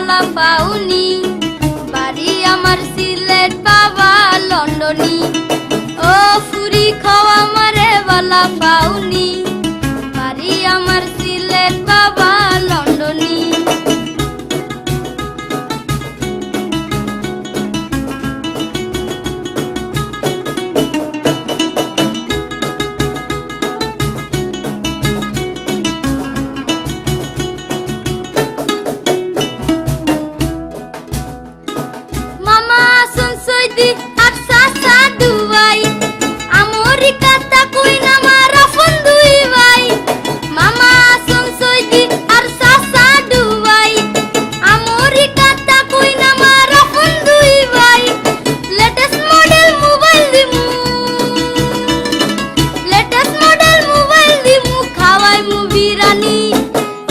বালা পাউনি বাড়ি আমার সিলেট বাবা লন্ডনি। ও ফুরি খাওয়া মারে বালা পাউনি virá.